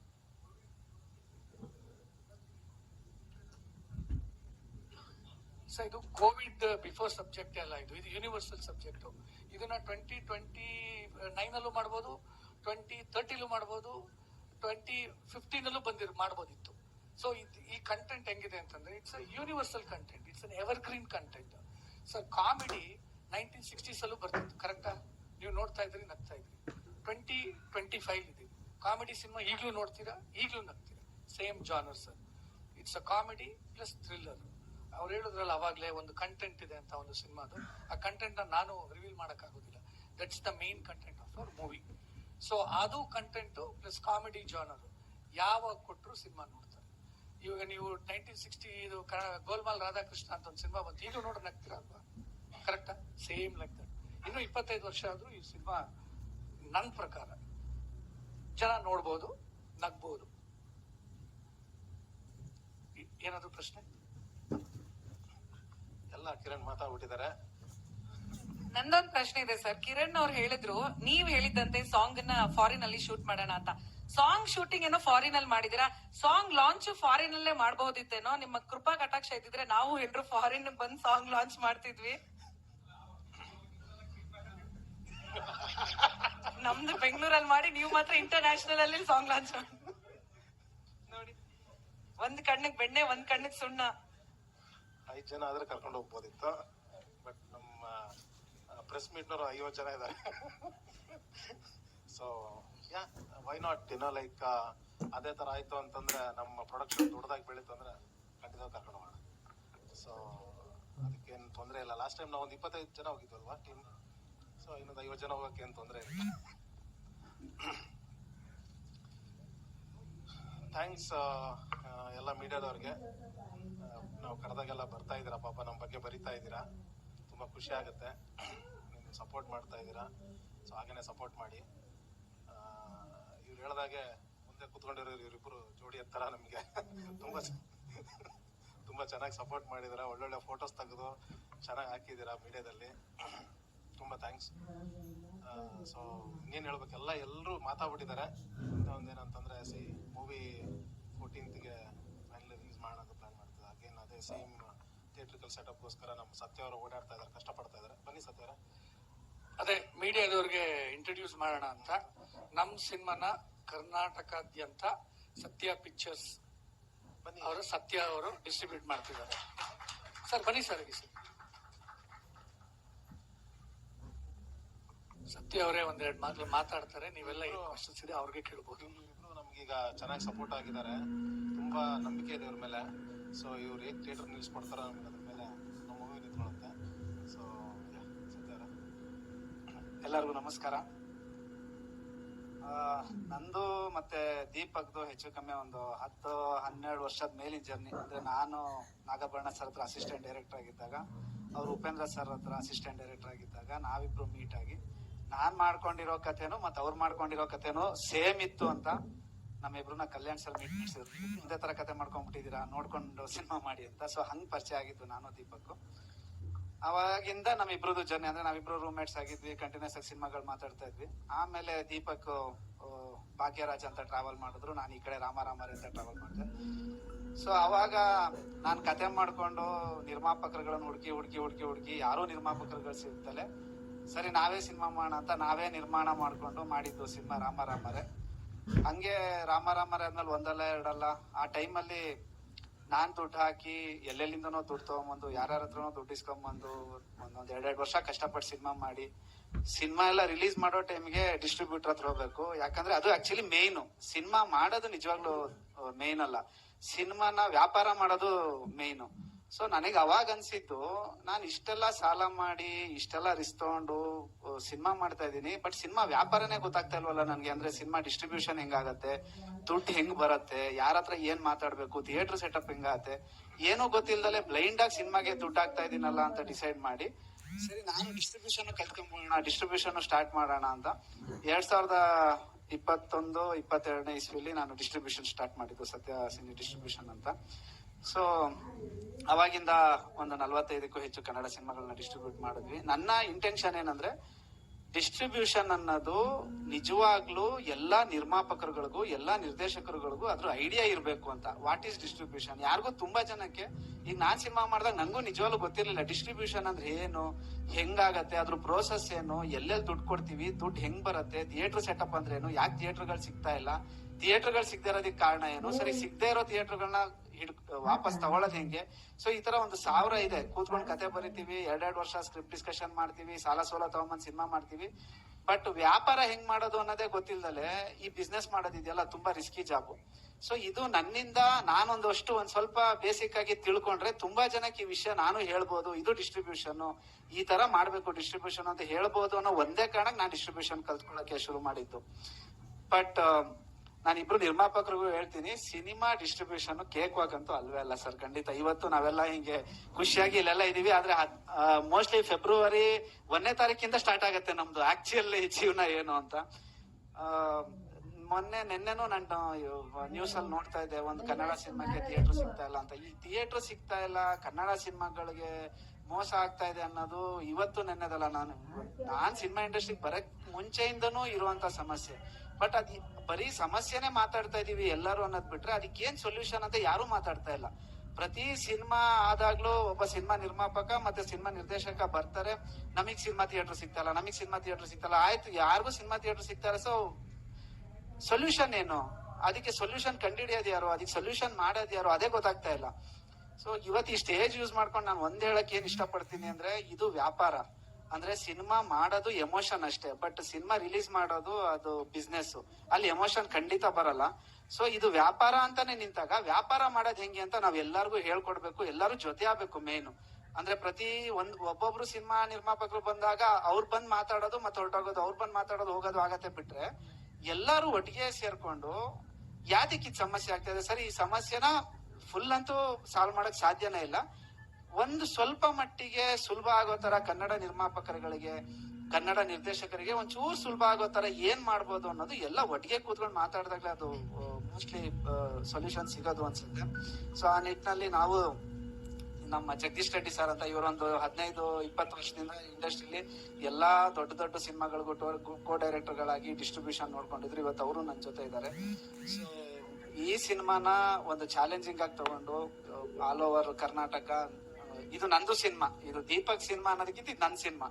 [SPEAKER 3] ಸೊ ಇದು ಕೋವಿಡ್ ಬಿಫೋರ್ ಸಬ್ಜೆಕ್ಟ್ ಅಲ್ಲ, ಇದು ಇದು ಯೂನಿವರ್ಸಲ್ ಸಬ್ಜೆಕ್ಟ್ ಇದನ್ನ ಟ್ವೆಂಟಿ ಟ್ವೆಂಟಿ ನೈನ್ ಅಲ್ಲೂ ಮಾಡ್ಬೋದು ಟ್ವೆಂಟಿ ತರ್ಟಿಲೂ ಮಾಡ್ಬೋದು ಟ್ವೆಂಟಿ ಫಿಫ್ಟೀನ್ ಅಲ್ಲೂ ಬಂದಿರ್, ಮಾಡ್ಬೋದಿತ್ತು. ಸೊ ಈ ಕಂಟೆಂಟ್ ಹೆಂಗಿದೆ ಅಂತಂದ್ರೆ it's universal content it's an evergreen content sir comedy nineteen sixties ಅಲ್ಲೂ ಬರ್ತಿತ್ತು ಕರೆಕ್ಟಾ ನೀವು ನೋಡ್ತಾ ಇದ್ರಿ, ನಗ್ತಾ ಇದ್ರಿ. ಟ್ವೆಂಟಿ ಟ್ವೆಂಟಿ ಫೈವ್ ಇದೆ. ಕಾಮಿಡಿ ಸಿನಿಮಾ ಈಗಲೂ ನೋಡ್ತೀರಾ? ಈಗಲೂ ನಗ್ತೀರಾ? Same genre sir it's a comedy plus thriller ಅವ್ರು ಹೇಳಿದ್ರಲ್ಲ ಅವಾಗ್ಲೇ ಒಂದು ಕಂಟೆಂಟ್ ಇದೆ ಅಂತ ಒಂದು ಸಿನಿಮಾದು. ಆ ಕಂಟೆಂಟ್ನ ನಾನು ರಿವೀಲ್ ಮಾಡೋಕ್ಕಾಗೋದಿಲ್ಲ. That's the main content of our movie so ಅದು ಕಂಟೆಂಟ್ ಪ್ಲಸ್ ಕಾಮಿಡಿ ಜಾನರ್ ಯಾವಾಗ ಕೊಟ್ಟರು ಸಿನಿಮಾ ನೋಡ್ತಾರೆ. ಇವಾಗ ನೀವು ನೈನ್ಟೀನ್ ಸಿಕ್ಸ್ಟಿ ಇದು ಗೋಲ್ಮಾಲ್ ರಾಧಾಕೃಷ್ಣ ಅಂತ ಒಂದು ಸಿನಿಮಾ ಬಂತು. ಈಗ ನೋಡಿ ನಗ್ತೀರ ಅಲ್ವಾ? ಕರೆಕ್ಟಾ ಸೇಮ್ ಲೈಕ್ ದಟ್ ಇನ್ನು ಇಪ್ಪತ್ತೈದು ವರ್ಷ ಆದ್ರೂ ಈ ಸಿನಿಮಾ ನನ್ನ ಪ್ರಕಾರ ಜನ ನೋಡ್ಬೋದು, ನಗ್ಬೋದು. ಏನಾದ್ರು ಪ್ರಶ್ನೆ?
[SPEAKER 4] ಎಲ್ಲ ಕಿರಣ್ ಮಾತಾಡ್ಬಿಟ್ಟಿದ್ದಾರೆ.
[SPEAKER 2] ನಂದೊಂದ್ ಪ್ರಶ್ನೆ ಇದೆ ಸರ್. ಕಿರಣ್ ಅವ್ರು ಹೇಳಿದ್ರು, ನೀವ್ ಹೇಳಿದ್ದಂತೆ ಸಾಂಗ್ನ ಫಾರಿನ್ ಅಲ್ಲಿ ಶೂಟ್ ಮಾಡೋಣ ಅಂತ. ಸಾಂಗ್ ಶೂಟಿಂಗ್ ಏನೋ ಫಾರಿನ್ ಅಲ್ಲಿ ಮಾಡಿದಿರಾ ಸಾಂಗ್ ಲಾಂಚ್ ಫಾರಿನ್ ಅಲ್ಲೇ ಮಾಡಬಹುದಿತ್ತೇನೋ ನಿಮ್ಮ ಕೃಪಾ ಕಟಾಕ್ಷ ಇದ್ದಿದ್ರೆ ನಾವು ಎಲ್ರು ಫಾರಿನ್ ಬಂದ್ ಸಾಂಗ್ ಲಾಂಚ್ ಮಾಡ್ತಿದ್ವಿ. ನಮ್ದು ಬೆಂಗಳೂರಲ್ಲಿ ಮಾಡಿ ನೀವು ಮಾತ್ರ ಇಂಟರ್ನ್ಯಾಷನಲ್ ಅಲ್ಲಿ ಸಾಂಗ್ ಲಾಂಚ್ ನೋಡಿ. ಒಂದ್ ಕಣ್ಣಿಗೆ ಬೆಣ್ಣೆ, ಒಂದ್ ಕಣ್ಣಿಗೆ ಸುಣ್ಣ.
[SPEAKER 4] ಐದ್ ಜನ ಆದ್ರೆ ಕರ್ಕೊಂಡು ಹೋಗ್ಬೋದಿತ್ತು. ಬಟ್ ನಮ್ಮ ಪ್ರೆಸ್ ಮೀಟ್ನವರು ಐವತ್ತು ಜನ ಇದ್ದಾರೆ. ಸೊ ಯಾ ವೈ ನಾಟ್ ಏನೋ ಲೈಕ್ ಅದೇ ತರ ಆಯ್ತು ಅಂತಂದ್ರೆ ನಮ್ಮ ಪ್ರೊಡಕ್ಷನ್ ದೊಡ್ಡದಾಗಿ ಬೆಳೀತು ಅಂದ್ರೆ ಖಂಡಿತ ಕರ್ಕೊಂಡು ಹೋಗೋಣ. ಸೊ ಅದಕ್ಕೇನು ತೊಂದರೆ ಇಲ್ಲ. ಲಾಸ್ಟ್ ಟೈಮ್ ನಾವು ಒಂದು ಇಪ್ಪತ್ತೈದು ಜನ ಹೋಗಿದ್ವಲ್ವಾ ಟೀಮ್ ಸೊ ಇನ್ನೊಂದು ಐವತ್ತು ಜನ ಹೋಗಕ್ಕೆ ಏನು ತೊಂದರೆ ಇಲ್ಲ. ಥ್ಯಾಂಕ್ಸ್ ಎಲ್ಲ ಮೀಡಿಯಾದವ್ರಿಗೆ. ನಾವು ಕರೆದಾಗೆಲ್ಲ ಬರ್ತಾ ಇದ್ದೀರಾ ಪಾಪ, ನಮ್ಮ ಬಗ್ಗೆ ಬರಿತಾ ಇದ್ದೀರಾ? ತುಂಬ ಖುಷಿ ಆಗುತ್ತೆ. ನೀವು ಸಪೋರ್ಟ್ ಮಾಡ್ತಾ ಇದ್ದೀರಾ? ಸೊ ಹಾಗೇನೆ ಸಪೋರ್ಟ್ ಮಾಡಿ. ಇವ್ರು ಹೇಳ್ದಾಗೆ ಮುಂದೆ ಕುತ್ಕೊಂಡಿರೋ ಇವರಿಬ್ಬರು ಜೋಡಿ ಎತ್ತರ ನಮಗೆ. ತುಂಬ ತುಂಬ ಚೆನ್ನಾಗಿ ಸಪೋರ್ಟ್ ಮಾಡಿದ್ದೀರಾ ಒಳ್ಳೊಳ್ಳೆ ಫೋಟೋಸ್ ತೆಗೆದು ಚೆನ್ನಾಗಿ ಹಾಕಿದ್ದೀರಾ ಮೀಡಿಯಾದಲ್ಲಿ. ತುಂಬ ಥ್ಯಾಂಕ್ಸ್ ಸೊ ಇನ್ನೇನು ಹೇಳ್ಬೇಕೆಲ್ಲ ಎಲ್ಲರೂ ಮಾತಾಡ್ಬಿಟ್ಟಿದ್ದಾರೆ. ಒಂದೇನಂತಂದ್ರೆ ಸಿ ಮೂವಿ ಫೋರ್ಟೀನ್ತ್ಗೆ ಫೈನಲ್ ರಿಲೀಸ್ ಮಾಡೋದು ಪ್ಲಾನ್ ಮಾಡ್ತಿದ್ದಾರೆ ಸೇಮ್ ಥಿಯೇಟ್ರಿಕಲ್ ಸೆಟಪ್ಗೋಸ್ಕರ ನಮ್ಮ ಸತ್ಯ ಅವರು ಓಡಾಡ್ತಾ ಇದ್ದಾರೆ ಕಷ್ಟಪಡ್ತಾ ಇದ್ದಾರೆ. ಬನ್ನಿ ಸತ್ಯ ಅವರೇ.
[SPEAKER 3] ಅದೇ ಮೀಡಿಯಾದವ್ರಿಗೆ ಇಂಟ್ರೊಡ್ಯೂಸ್ ಮಾಡೋಣ ಅಂತ. ನಮ್ಮ ಸಿನಿಮಾನ ಕರ್ನಾಟಕಾದ್ಯಂತ ಸತ್ಯ ಪಿಕ್ಚರ್ಸ್
[SPEAKER 4] ಬನ್ನಿ.
[SPEAKER 3] ಅವರು ಸತ್ಯ ಅವರು ಡಿಸ್ಟ್ರಿಬ್ಯೂಟ್ ಮಾಡ್ತಿದ್ದಾರೆ. ಸರ್ ಬನ್ನಿ ಸರ್ ಸರ್. ಸತ್ಯ ಅವರೇ ಒಂದೆರಡು ಮಾತು ಮಾತಾಡ್ತಾರೆ. ನೀವೆಲ್ಲ ಏನು ಕ್ವಶನ್ಸ್ ಇದೆ ಅವ್ರಿಗೆ ಕೇಳ್ಬೋದು.
[SPEAKER 4] ಇವ್ರು ನಮ್ಗೀಗ ಚೆನ್ನಾಗಿ ಸಪೋರ್ಟ್ ಆಗಿದ್ದಾರೆ. ತುಂಬಾ ನಂಬಿಕೆ ಇದೆ ಇವ್ರ ಮೇಲೆ. ಸೊ ಇವ್ರು ಹೇಗೆ ಥಿಯೇಟರ್ ಯೂಸ್ ನಮ್ಗೆ ಅದ್ರ ಮೇಲೆ ನಮ್ಮ ಮೂವಿ ನಿಂತ್ಕೊಳ್ಳುತ್ತೆ ಸೊ ಅವರೇ.
[SPEAKER 5] ಎಲ್ಲರಿಗೂ ನಮಸ್ಕಾರ. ನಂದು ಮತ್ತೆ ದೀಪಕ್ದು ಹೆಚ್ಚು ಕಮ್ಮಿ ಒಂದು ಹತ್ತು, ಹನ್ನೆರಡು ವರ್ಷದ ಮೇಲಿನ ಜರ್ನಿ ಅಂದ್ರೆ ನಾನು ನಾಗಭರಣ ಸರ್ ಹತ್ರ ಅಸಿಸ್ಟೆಂಟ್ ಡೈರೆಕ್ಟರ್ ಆಗಿದ್ದಾಗ, ಅವ್ರು ಉಪೇಂದ್ರ ಸರ್ ಹತ್ರ ಅಸಿಸ್ಟೆಂಟ್ ಡೈರೆಕ್ಟರ್ ಆಗಿದ್ದಾಗ ನಾವಿಬ್ರು ಮೀಟ್ ಆಗಿ, ನಾನ್ ಮಾಡ್ಕೊಂಡಿರೋ ಕಥೆನು ಮತ್ತೆ ಅವ್ರು ಮಾಡ್ಕೊಂಡಿರೋ ಕಥೆನು ಸೇಮ್ ಇತ್ತು ಅಂತ ನಮ್ಮಿಬ್ರನ್ನ ಕಲ್ಯಾಣ್ ಸರ್ ಮೀಟ್ ಮಾಡಿಸಿದ್ರು. ಇದೇ ತರ ಕತೆ ಮಾಡ್ಕೊಂಡ್ಬಿಟ್ಟಿದೀರಾ ನೋಡ್ಕೊಂಡು ಸಿನಿಮಾ ಮಾಡಿ ಅಂತ. ಸೊ ಹಂಗ್ ಪರಿಚಯ ಆಗಿದ್ದು ನಾನು ದೀಪಕ್ ಅವಾಗಿಂದ ನಮ್ಮಿಬ್ರದ್ದು ಜರ್ನಿ ಅಂದ್ರೆ ನಾವಿಬ್ರು ರೂಮ್ಮೇಟ್ಸ್ ಆಗಿದ್ವಿ ಕಂಟಿನ್ಯೂಸ್ ಆಗಿ ಸಿನಿಮಾಗಳು ಮಾತಾಡ್ತಾ ಇದ್ವಿ. ಆಮೇಲೆ ದೀಪಕ್ ಭಾಗ್ಯರಾಜ್ ಅಂತ ಟ್ರಾವೆಲ್ ಮಾಡಿದ್ರು. ನಾನು ಈ ಕಡೆ ರಾಮಾರಾಮರಿ ಅಂತ ಟ್ರಾವೆಲ್ ಮಾಡಿದೆ. ಸೊ ಅವಾಗ ನಾನು ಕತೆ ಮಾಡ್ಕೊಂಡು ನಿರ್ಮಾಪಕರುಗಳನ್ನ ಹುಡುಕಿ ಹುಡುಕಿ ಹುಡುಕಿ ಹುಡುಕಿ ಯಾರೂ ನಿರ್ಮಾಪಕರುಗಳು ಸಿಗ್ತಲೆ, ಸರಿ, ನಾವೇ ಸಿನಿಮಾ ಮಾಡೋಣ ಅಂತ ನಾವೇ ನಿರ್ಮಾಣ ಮಾಡ್ಕೊಂಡು ಮಾಡಿದ್ದು ಸಿನಿಮಾ ರಾಮಾರಾಮರೇ. ಹಂಗೆ ರಾಮ ರಾಮ ಅಂದ್ಮೇಲೆ ಒಂದಲ್ಲ ಎರಡಲ್ಲ. ಆ ಟೈಮಲ್ಲಿ ನಾನ್ ದುಡ್ಡು ಹಾಕಿ ಎಲ್ಲೆಲ್ಲಿಂದನೋ ದುಡ್ಡು ತಗೊಂಬಂದು, ಯಾರ್ಯಾರ ಹತ್ರನೋ ದುಡ್ಡು ಇಸ್ಕೊಂಬಂದು, ಒಂದೊಂದ್ ಎರಡೆರಡು ವರ್ಷ ಕಷ್ಟಪಟ್ಟು ಸಿನಿಮಾ ಮಾಡಿ. ಸಿನಿಮಾ ಎಲ್ಲ ರಿಲೀಸ್ ಮಾಡೋ ಟೈಮ್ಗೆ ಡಿಸ್ಟ್ರಿಬ್ಯೂಟರ್ ಹತ್ರ ಹೋಗ್ಬೇಕು. ಯಾಕಂದ್ರೆ ಅದು ಆಕ್ಚುಲಿ ಮೇಯ್ನು ಸಿನಿಮಾ ಮಾಡೋದು ನಿಜವಾಗ್ಲೂ ಮೇಯ್ನ್ ಅಲ್ಲ. ಸಿನಿಮಾನ ವ್ಯಾಪಾರ ಮಾಡೋದು ಮೇಯ್ನು ಸೊ ನನಗೆ ಅವಾಗ ಅನ್ಸಿದ್ದು, ನಾನು ಇಷ್ಟೆಲ್ಲ ಸಾಲ ಮಾಡಿ, ಇಷ್ಟೆಲ್ಲ ರಿಸ್ಕ್ ತಗೊಂಡು ಸಿನಿಮಾ ಮಾಡ್ತಾ ಇದ್ದೀನಿ. ಬಟ್ ಸಿನಿಮಾ ವ್ಯಾಪಾರನೇ ಗೊತ್ತಾಗ್ತಾ ಇಲ್ವಲ್ಲ ನನ್ಗೆ? ಅಂದ್ರೆ ಸಿನಿಮಾ ಡಿಸ್ಟ್ರಿಬ್ಯೂಷನ್ ಹೆಂಗಾಗತ್ತೆ? ದುಡ್ಡು ಹೆಂಗ್ ಬರತ್ತೆ? ಯಾರ ಹತ್ರ ಏನ್ ಮಾತಾಡ್ಬೇಕು? ಥಿಯೇಟರ್ ಸೆಟಪ್ ಹೆಂಗಾಗತ್ತೆ? ಏನೂ ಗೊತ್ತಿಲ್ಲದಲೆ ಬ್ಲೈಂಡ್ ಆಗಿ ಸಿನಿಮಾಗೆ ದುಡ್ಡು ಆಗ್ತಾ ಇದೀನಲ್ಲ ಅಂತ ಡಿಸೈಡ್ ಮಾಡಿ, ಸರಿ ನಾನು ಡಿಸ್ಟ್ರಿಬ್ಯೂಷನ್ ಕಲ್ತ್ಕೊಂಡ್ಬೋಣ ಡಿಸ್ಟ್ರಿಬ್ಯೂಷನ್ ಸ್ಟಾರ್ಟ್ ಮಾಡೋಣ ಅಂತ ಎರಡ್ ಸಾವಿರದ ಇಪ್ಪತ್ತೊಂದು, ಇಪ್ಪತ್ತೆರಡನೇ ಇಸ್ವಿಲಿ ನಾನು ಡಿಸ್ಟ್ರಿಬ್ಯೂಷನ್ ಸ್ಟಾರ್ಟ್ ಮಾಡಿದ್ದು ಸತ್ಯ ಸಿನಿ ಡಿಸ್ಟ್ರಿಬ್ಯೂಷನ್ ಅಂತ. ಸೊ ಅವಾಗಿಂದ ಒಂದು ನಲವತ್ತೈದಕ್ಕೂ ಹೆಚ್ಚು ಕನ್ನಡ ಸಿನಿಮಾಗಳನ್ನ ಡಿಸ್ಟ್ರಿಬ್ಯೂಟ್ ಮಾಡಿದ್ವಿ. ನನ್ನ ಇಂಟೆನ್ಷನ್ ಏನಂದ್ರೆ ಡಿಸ್ಟ್ರಿಬ್ಯೂಷನ್ ಅನ್ನೋದು ನಿಜವಾಗ್ಲೂ ಎಲ್ಲಾ ನಿರ್ಮಾಪಕರುಗಳಿಗೂ, ಎಲ್ಲಾ ನಿರ್ದೇಶಕರುಗಳಿಗೂ ಅದ್ರ ಐಡಿಯಾ ಇರಬೇಕು ಅಂತ. ವಾಟ್ ಈಸ್ ಡಿಸ್ಟ್ರಿಬ್ಯೂಷನ್ ಯಾರಿಗೂ ತುಂಬಾ ಜನಕ್ಕೆ, ಈಗ ನಾನ್ ಸಿನಿಮಾ ಮಾಡಿದಾಗ ನಂಗೂ ನಿಜವಾಗ್ಲೂ ಗೊತ್ತಿರಲಿಲ್ಲ ಡಿಸ್ಟ್ರಿಬ್ಯೂಷನ್ ಅಂದ್ರೆ ಏನು, ಹೆಂಗಾಗತ್ತೆ, ಅದ್ರ ಪ್ರೋಸೆಸ್ ಏನು, ಎಲ್ಲೆಲ್ಲಿ ದುಡ್ಡು ಕೊಡ್ತೀವಿ, ದುಡ್ಡು ಹೆಂಗ್ ಬರುತ್ತೆ ಥಿಯೇಟರ್ ಸೆಟಪ್ ಅಂದ್ರೆ ಏನು, ಯಾಕೆ ಥಿಯೇಟರ್ಗಳು ಸಿಗ್ತಾ ಇಲ್ಲ ಥಿಯೇಟರ್ಗಳು ಸಿಗದೆ ಇರೋದಕ್ಕೆ ಕಾರಣ ಏನು? ಸರಿ, ಸಿಗದೆ ಇರೋ ಥಿಯೇಟರ್ಗಳನ್ನ ಹಿಡ್ ವಾಪಸ್ ತಗೊಳ್ಳೋದು ಹೆಂಗೆ? ಸೊ ಈ ತರ ಒಂದು ಸಾವಿರ ಇದೆ. ಕೂತ್ಕೊಂಡು ಕತೆ ಬರಿತೀವಿ, ಎರಡೆರಡು ವರ್ಷ ಸ್ಕ್ರಿಪ್ಟ್ ಡಿಸ್ಕಷನ್ ಮಾಡ್ತೀವಿ, ಸಾಲ ಸೋಲ ತಗೊಂಬಂದ್ ಸಿನಿಮಾ ಮಾಡ್ತೀವಿ. ಬಟ್ ವ್ಯಾಪಾರ ಹೆಂಗ್ ಮಾಡೋದು ಅನ್ನೋದೇ ಗೊತ್ತಿಲ್ಲದಲೆ ಈ ಬಿಸ್ನೆಸ್ ಮಾಡೋದಿದೆಯಲ್ಲ ತುಂಬಾ ರಿಸ್ಕಿ ಜಾಬ್ ಸೊ ಇದು ನನ್ನಿಂದ ನಾನೊಂದಷ್ಟು ಒಂದ್ ಸ್ವಲ್ಪ ಬೇಸಿಕ್ ಆಗಿ ತಿಳ್ಕೊಂಡ್ರೆ ತುಂಬಾ ಜನಕ್ಕೆ ಈ ವಿಷಯ ನಾನು ಹೇಳ್ಬೋದು, ಇದು ಡಿಸ್ಟ್ರಿಬ್ಯೂಷನ್ ಈ ತರ ಮಾಡ್ಬೇಕು ಡಿಸ್ಟ್ರಿಬ್ಯೂಷನ್ ಅಂತ ಹೇಳ್ಬೋದು ಅನ್ನೋ ಒಂದೇ ಕಾರಣಕ್ಕೆ ನಾನು ಡಿಸ್ಟ್ರಿಬ್ಯೂಷನ್ ಕಲ್ತ್ಕೊಳ್ಳೋಕೆ ಶುರು ಮಾಡಿದ್ದು. ಬಟ್ ನಾನು ಇಬ್ರು ನಿರ್ಮಾಪಕರಿಗೂ ಹೇಳ್ತೀನಿ ಸಿನಿಮಾ ಡಿಸ್ಟ್ರಿಬ್ಯೂಷನ್ ಕೇಕ್ ವಾಕ್ ಅಂತೂ ಅಲ್ವೇ ಅಲ್ಲ ಸರ್ ಖಂಡಿತ. ಇವತ್ತು ನಾವೆಲ್ಲ ಹಿಂಗೆ ಖುಷಿಯಾಗಿ ಇಲ್ಲೆಲ್ಲ ಇದೀವಿ ಆದ್ರೆ ಮೋಸ್ಟ್ಲಿ ಫೆಬ್ರವರಿ ಒಂದನೇ ತಾರೀಕಿಂದ ಸ್ಟಾರ್ಟ್ ಆಗತ್ತೆ ನಮ್ದು ಆಕ್ಚುಯಲ್ ಜೀವನ ಏನು ಅಂತ. ಮೊನ್ನೆ ನಿನ್ನೆನೂ ನಾನು ನ್ಯೂಸ್ ಅಲ್ಲಿ ನೋಡ್ತಾ ಇದ್ದೆ ಒಂದು ಕನ್ನಡ ಸಿನಿಮಾಗೆ ಥಿಯೇಟರ್ ಸಿಗ್ತಾ ಇಲ್ಲ ಅಂತ. ಈ ಥಿಯೇಟರ್ ಸಿಗ್ತಾ ಇಲ್ಲ ಕನ್ನಡ ಸಿನಿಮಾಗಳಿಗೆ ಮೋಸ ಆಗ್ತಾ ಇದೆ ಅನ್ನೋದು ಇವತ್ತು ನೆನ್ನೆದಲ್ಲ ನಾನು. ನಾನ್ ಸಿನಿಮಾ ಇಂಡಸ್ಟ್ರಿಗೆ ಬರಕ್ ಮುಂಚೆಯಿಂದನೂ ಇರುವಂತ ಸಮಸ್ಯೆ. ಬಟ್ ಅದ್ ಬರೀ ಸಮಸ್ಯೆನೆ ಮಾತಾಡ್ತಾ ಇದೀವಿ ಎಲ್ಲರೂ ಅನ್ನೋದ್ ಬಿಟ್ರೆ ಅದಕ್ಕೇನ್ ಸೊಲ್ಯೂಷನ್ ಅಂತ ಯಾರು ಮಾತಾಡ್ತಾ ಇಲ್ಲ. ಪ್ರತಿ ಸಿನಿಮಾ ಆದಾಗ್ಲೂ ಒಬ್ಬ ಸಿನಿಮಾ ನಿರ್ಮಾಪಕ ಮತ್ತೆ ಸಿನಿಮಾ ನಿರ್ದೇಶಕ ಬರ್ತಾರೆ. ನಮಗ್ ಸಿನಿಮಾ ಥಿಯೇಟರ್ ಸಿಗ್ತಲ್ಲ ನಮಗ್ ಸಿನಿಮಾ ಥಿಯೇಟರ್ ಸಿಗ್ತಲ್ಲ ಆಯ್ತು, ಯಾರಿಗೂ ಸಿನಿಮಾ ಥಿಯೇಟರ್ ಸಿಗ್ತಾರೆ ಸೊ ಸೊಲ್ಯೂಷನ್ ಏನು? ಅದಕ್ಕೆ ಸೊಲ್ಯೂಷನ್ ಕಂಡಿಡಿಯೋದು ಯಾರು? ಅದಕ್ಕೆ ಸೊಲ್ಯೂಷನ್ ಮಾಡೋದು ಯಾರು? ಅದೇ ಗೊತ್ತಾಗ್ತಾ ಇಲ್ಲ. ಸೊ ಇವತ್ತು ಈ ಸ್ಟೇಜ್ ಯೂಸ್ ಮಾಡ್ಕೊಂಡು ನಾನು ಒಂದ್ ಹೇಳಕ್ ಏನ್ ಇಷ್ಟಪಡ್ತೀನಿ ಅಂದ್ರೆ ಇದು ವ್ಯಾಪಾರ. ಅಂದ್ರೆ ಸಿನಿಮಾ ಮಾಡೋದು ಎಮೋಷನ್ ಅಷ್ಟೇ, ಬಟ್ ಸಿನಿಮಾ ರಿಲೀಸ್ ಮಾಡೋದು ಅದು ಬಿಸ್ನೆಸ್ ಅಲ್ಲಿ ಎಮೋಷನ್ ಖಂಡಿತ ಬರಲ್ಲ. ಸೊ ಇದು ವ್ಯಾಪಾರ ಅಂತಾನೆ ನಿಂತಾಗ, ವ್ಯಾಪಾರ ಮಾಡೋದ್ ಹೆಂಗೆ ಅಂತ ನಾವ್ ಎಲ್ಲಾರ್ಗು ಹೇಳ್ಕೊಡ್ಬೇಕು, ಎಲ್ಲಾರು ಜೊತೆ ಆಗ್ಬೇಕು ಮೇನ್ ಅಂದ್ರೆ ಪ್ರತಿ ಒಂದ್, ಒಬ್ಬೊಬ್ರು ಸಿನಿಮಾ ನಿರ್ಮಾಪಕರು ಬಂದಾಗ ಅವ್ರು ಬಂದ್ ಮಾತಾಡೋದು ಮತ್ತೆ ಹೊರಟೋಗೋದು, ಅವ್ರು ಬಂದ್ ಮಾತಾಡೋದು ಹೋಗೋದು ಆಗತ್ತೆ ಬಿಟ್ರೆ, ಎಲ್ಲಾರು ಒಟ್ಟಿಗೆ ಸೇರ್ಕೊಂಡು ಯಾವ್ದಕ್ಕೆ ಇದು ಸಮಸ್ಯೆ ಆಗ್ತಾ ಸರಿ, ಈ ಸಮಸ್ಯೆನ ಫುಲ್ ಅಂತೂ ಸಾಲ್ವ್ ಮಾಡಕ್ ಸಾಧ್ಯನೇ ಇಲ್ಲ. ಒಂದು ಸ್ವಲ್ಪ ಮಟ್ಟಿಗೆ ಸುಲಭ ಆಗೋ ತರ ಕನ್ನಡ ನಿರ್ಮಾಪಕರುಗಳಿಗೆ, ಕನ್ನಡ ನಿರ್ದೇಶಕರಿಗೆ ಒಂಚೂರು ಸುಲಭ ಆಗೋ ತರ ಏನ್ ಮಾಡ್ಬೋದು ಅನ್ನೋದು ಎಲ್ಲ ಒಟ್ಟಿಗೆ ಕೂತ್ಕೊಂಡು ಮಾತಾಡಿದಾಗಲೇ ಅದು ಮೋಸ್ಟ್ಲಿ ಸೊಲ್ಯೂಷನ್ ಸಿಗೋದು ಅನ್ಸುತ್ತೆ. ಸೊ ಆ ನಿಟ್ಟಿನಲ್ಲಿ ನಾವು ನಮ್ಮ ಜಗದೀಶ್ ರೆಡ್ಡಿ ಸರ್ ಅಂತ ಇವರೊಂದು ಹದಿನೈದು, ಇಪ್ಪತ್ತು ವರ್ಷದಿಂದ ಇಂಡಸ್ಟ್ರಿಲಿ ಎಲ್ಲಾ ದೊಡ್ಡ ದೊಡ್ಡ ಸಿನಿಮಾಗಳಿಗೂ ಕೋ ಡೈರೆಕ್ಟರ್ ಗಳಾಗಿ ಡಿಸ್ಟ್ರಿಬ್ಯೂಷನ್ ನೋಡ್ಕೊಂಡಿದ್ರು. ಇವತ್ತು ಅವರು ನನ್ನ ಜೊತೆ ಇದ್ದಾರೆ. ಸೊ ಈ ಸಿನಿಮಾನ ಒಂದು ಚಾಲೆಂಜಿಂಗ್ ಆಗಿ ತಗೊಂಡು ಆಲ್ ಓವರ್ ಕರ್ನಾಟಕ ಇದು ನಂದು ಸಿನಿಮಾ. ಇದು ದೀಪಕ್ ಸಿನಿಮಾ ಅನ್ನೋದಕ್ಕಿಂತ ಇದು ನನ್ನ ಸಿನಿಮಾ.